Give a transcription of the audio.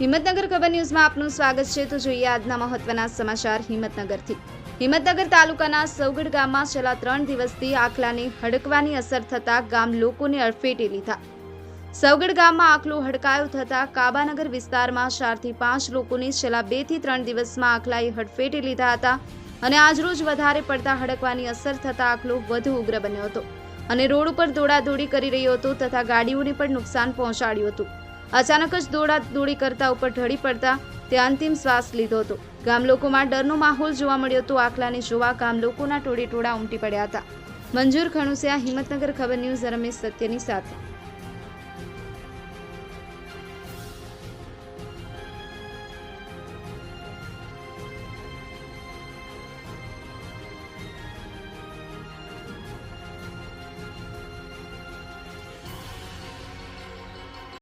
હિંમતનગર ખબર ન્યૂઝમાં આપનું સ્વાગત છે. તો જોઈએ આજના મહત્વના સમાચાર હિંમતનગરથી. હિંમતનગર તાલુકાના સૌગઢ ગામમાં છેલ્લા ત્રણ દિવસથી આખલાની હડકવાની અસર થતાં ગામ લોકોને અડફેટે લીધા. સૌગઢ ગામમાં આખલું હડકાયું થતાં કાબાનગર વિસ્તારમાં ચારથી પાંચ લોકોને છેલ્લા બેથી ત્રણ દિવસમાં આખલાએ હડફેટે લીધા હતા અને આજરોજ વધારે પડતા હડકવાની અસર થતાં આખલો વધુ ઉગ્ર બન્યો હતો અને રોડ ઉપર દોડાદોડી કરી રહ્યો હતો તથા ગાડીઓને પણ નુકસાન પહોંચાડ્યું હતું. અચાનક જ દોડા દોડી કરતા ઉપર ઢળી પડતા તે અંતિમ શ્વાસ લીધો હતો. ગામ લોકોમાં ડરનો માહોલ જોવા મળ્યો હતો આખલાને જોવા ગામ લોકોના ટોળે ટોળા ઉમટી પડ્યા હતા. મંજૂર ખણુસિયા, હિંમતનગર ખબર ન્યૂઝ, રમેશ સત્યની સાથે.